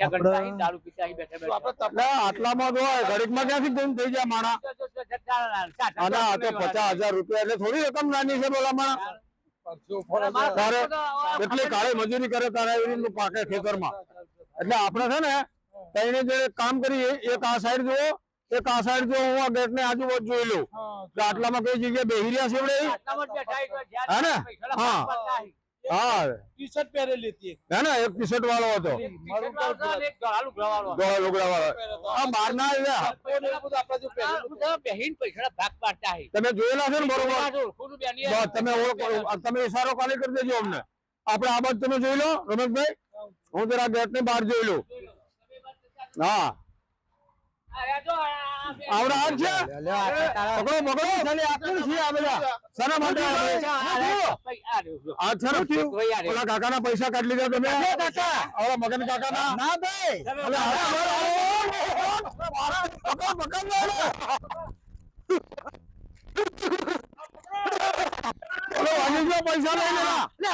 પૈસા ગણતા અહીં દારૂ પીતા અહીં બેઠા બેઠા. આટલામાં તો ઘડીકમાં ક્યાંથી ગુમ થઈ જાય માણા? અને આ તો પચાસ હજાર રૂપિયા એટલે થોડી રકમ નાની છે બોલા માણા. તારે એટલી કાળી મજૂરી કરે તારે એવી રીતનું પાકે ખેતરમાં? એટલે આપણે છે ને તઈને જે કામ કરીએ એક આ સાઈડ જુઓ એક આ સાઈડ જો હું આ ગેટ ને આજુબાજુ જોઈ લઉં. કે આટલામાં કઈ જગ્યાએ બેહી રહ્યા છે હે ને? હા. હા. ટી શર્ટ પહેરેલી હતી હે ને એક ટી શર્ટ વાળો હતો. એક ટી-શર્ટ વાળો હતો અને એક ગળાનું ગળાવાળો હતો. ગોળા લુગડા વાળો આ બહારના આવ્યા. આ બધા બેહીન પૈસાના ભાગ પાડતા અહીં. તમે જોયેલા છે ને બરોબર? આ જો, ખુદ બેની બસ તમે ઓળખો તમે ઈશારો ખાલી કરી દેજો અમને. આપણે આ બાજુ તમે જોઈ લો રમેશભાઈ. હું જરા ગેટની બહાર જોઈ લઉં. હા. આ જો, આવડા હાથ છે પકડો પકડો. આ બધા. શાના માટે આ ને થયું? ભાઈ આ રહ્યો. પૈસા કાઢી લીધા તમે? ઓલા મગન કાકા ના ભાઈ. વાગી ગયો પૈસા લઈ લે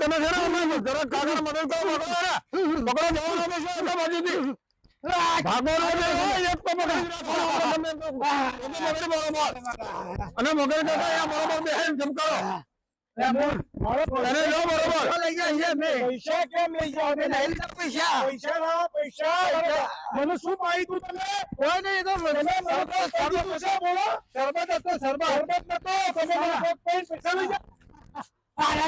તમે ને જરા મદદ કરો પકડો જવાનો અમે બાજુથી. અને મગર કાકા બરોબર બેહીને પૈસા મને શું માહિતી તમે? કોઈ નહીં તો બોલો. શરબત હતો શરબત. નતો. તમે પૈસા લઈ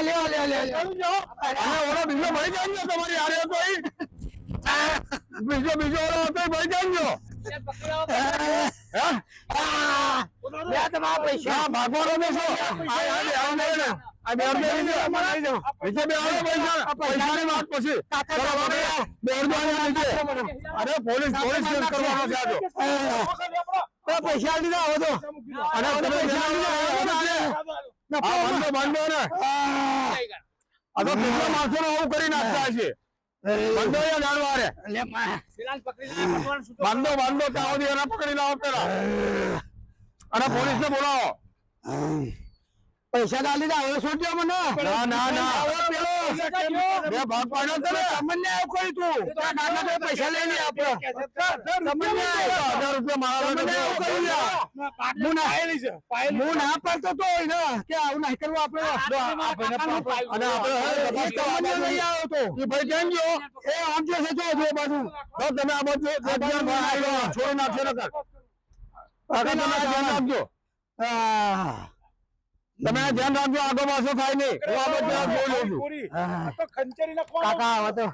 જાઓ ચાલુ જાઓ. અને ઓલો બીજો ભાઈ જાણજો તમારી હારે કોઈ. બીજો બીજો ભાઈ જાણજો. આવો પૈસા. આવો અરે, પોલીસ પોલીસ કરવાનો છે તો. પૈસા લીધા હો તો અને પૈસા લીધા બાંધો ને. આ તો કેટલા માણસો આવું કરી નાખતા છે બાંધો યા જાણવારે પેલાને પકડી લે બંધો બંધો સુધી એને પકડી લાવો પેલા. અને પોલીસ ને બોલાવો પૈસા ના લીધા હવે શું મને. ના ના ના. બે ભાગ પાડ્યો છે ને. તમને આવું તું. કાકા તો પૈસા લઈને લે આપણે તમને હજાર રૂપિયા મારા તમને આવું કર્યું હું ના હું ના પાડતો તો એને કે આવું નહીં કરવું આપણે. અને આપણે હવે એ તપાસ કરવા તમને લઈ આવ્યો તો. એ ભાઈ કેમ ગયો? એ આમ જો છે જો જો બાજુ. તો તમે આ બાજુ છોડી નાખશો નકર. કાકા તમે આ ધ્યાન રાખજો. આહ. તમે ધ્યાન રાખજો આગળ પાછો થાય નહીં. હું આ બાજુ જોઈ લઉં છું. આહ. કાકા આવો તો.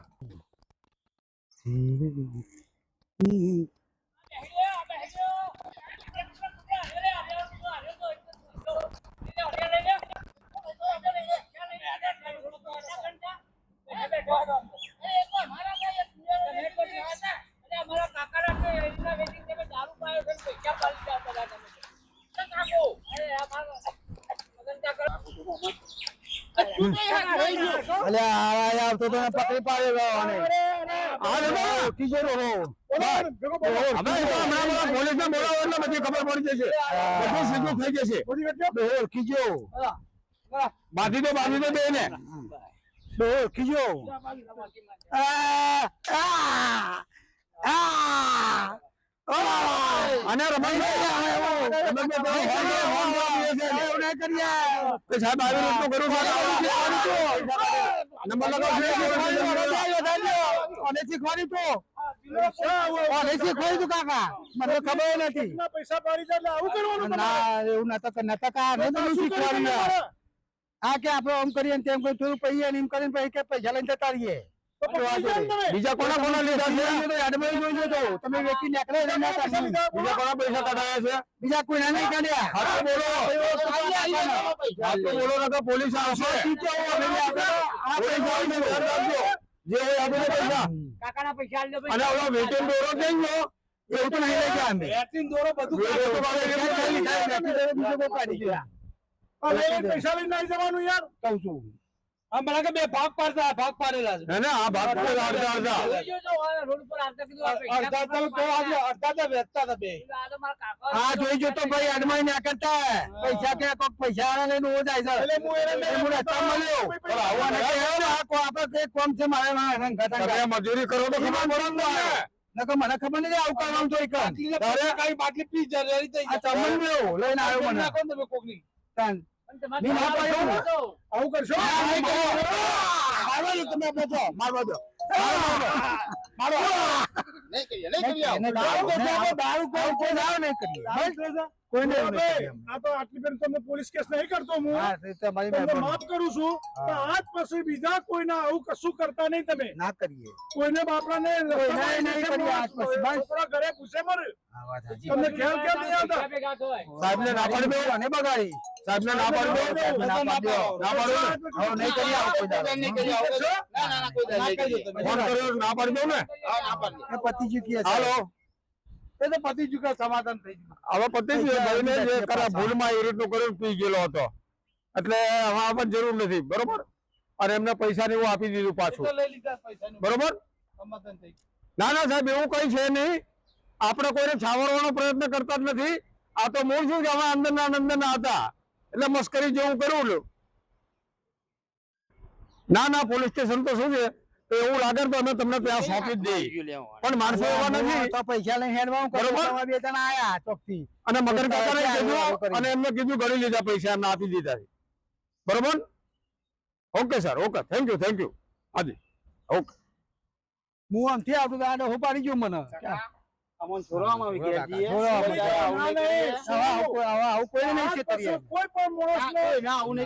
અલે આ યાર તો તને પકડી પાડે આ તો હમણાં પોલીસને બોલાવો એટલે બધી ખબર પડી જશે. બધું સીધું થઈ જશે. ડોર કીજો બાંધી દો બાંધી દો બે ને ડોર કીજો આ આ આ. અને રમણભાઈ સાહેબ આવી રીતનું કરું છું, આવું છે, આવું છે. નંબર લગાવો અને શીખવાડી તો? શીખવાડી તું કાકા? મને ખબર નથી. પૈસા પાડી એટલે આવું કરવાનું ના એવું નતા નતા કા ને તમે શીખવાડી આ કે આપડે આમ કરીએ તેમ કરીએ થોડું પૈયે એમ કરીને પછી કે પૈસા લઈને જતા રહીએ. બીજા કોના કોના લીધા છે તમે વ્યક્તિ નીકળે એટલે ના કાઢી. બીજા કોના પૈસા કઢાયા છે બીજા કોઈ ના નહીં કાઢ્યા હા તો બોલો હા તો બોલો નકર પોલીસ આવશે પોલીસ આવીને ધ્યાન રાખજો. જે હોય આપી પૈસા કાકાના પૈસા આલી દો અને ઓલો વેટિંગ દોરો કેમ ગયો એવું તો નહીં લઈ ગયા અમે બેટિંગ દોરો બધું વેટિંગ કાઢી ગયા આ પૈસા લઈને આવી જવાનું યાર કહું છું મને બે ભાગ પાડતા ભાગ પાડેલા છે. ને આ ભાગ તો અડધા અડધા જોઈ જોજો, આ રોડ પર આવતા કીધું પૈસા તો તો આજે અડધા તો વેચતા હતા બે. આ તો મારા કાકા હા જોઈ જો તો ભાઈ અડમાઈ ના કરતા. પૈસા કે કોક પૈસા આને લઈને ઓ જાય છે. એટલે હું એને એ રસ્તા મળ્યો. પણ આવું અને આ કો આપણે તે કોમ છે મારે ના રંગ ઘટા મજૂરી કરો તો ખબર પડે ને. નકર મને ખબર નથી આવું કરવાનું જોઈ કન તારે? કઈ બાટલી પી જરી થઈ આ લઈને આવ્યો મને. કોક ને તમે આવું કરશો? આ નહીં મારવા દો તમે બેઠો મારવા દો. એને દારૂ આપણે દારૂ કોઈ કોઈ દારૂ નહીં કરીએ. કોઈને. આ તો આટલી બેન તમને પોલીસ કેસ નહીં કરતો હું હા તે તમારી તમને માફ કરું છું પણ આજ પછી બીજા કોઈના આવું કશું કરતા નહીં તમે ના કરીએ કોઈને બાપડાને કોઈને નહીં કરીએ આજ પછી. બસ. છોકરા ઘરે પૂછે મર આ વાત સાચી. તમને ખ્યાલ કેમ નહીં આવતા પૈસા ભેગા ના પાડી અને બગાડી સાહેબ ના પાડી ના પાડી દો. ના પાડો ને હવે નહીં કરી આવો ના પાડી દો ને એ પતિ ચૂકી હાલો એ તો પતિ ચૂક્યા સમાધાન થઈ ગયું. હવે પતિ ગયું ભાઈને જે કરે ભૂલમાં એ રીતનું કર્યું પી ગયેલો હતો. એટલે હવે આપણને જરૂર નથી બરોબર? અને એમને પૈસા ને એવું આપી દીધું પાછું. લઈ લીધા બરોબર? ના ના સાહેબ એવું કઈ છે નહીં. આપણે કોઈને છાવરવાનો પ્રયત્ન કરતા જ નથી. આ તો મૂળ શું કે અમે અંદર ના હતા. એટલે મસ્કરી જેવું કર્યું. ના ના પોલીસ સ્ટેશન તો શું છે? એવું લાગે તો અમે તમને ત્યાં સોંપી જ દઈએ. પણ માણસો એવા નથી. તો પૈસા લઈને હેડવા બરોબર. બે જણા આયા ચોકથી. અને મગર કાકાને કીધું અને એમને કીધું ગણી લીધા પૈસા એમને આપી દીધા બરોબર? Okay sir okay. Thank you thank you હાજી. ઓકે. હું આમથી આવતો તો આને હું પાડી ગયો મને. આવી. આવું કોઈ- આવું નહીં. કોઈ પણ આવું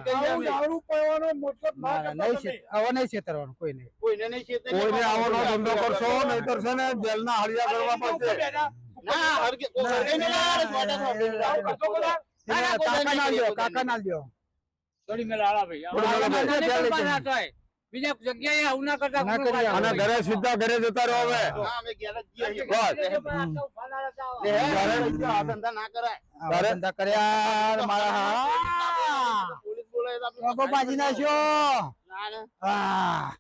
દારૂ પીવાનો મતલબ ના નહીં નહીં છેતરવાનું કોઈને ધંધો કરશો નહીતર છે ને જેલના હળિયા કરવા પડશે કાકા ના લ્યો કાકા ના લ્યો થોડી મેલ આલા ભાઈ. બીજા જગ્યાએ આવું ના કરતા ના કરી અને ઘરે સીધા ઘરે જતા રહો હવે બસ. આવા ધંધા કર્યા. મારા હા. બાજી નાખ્યો. હા.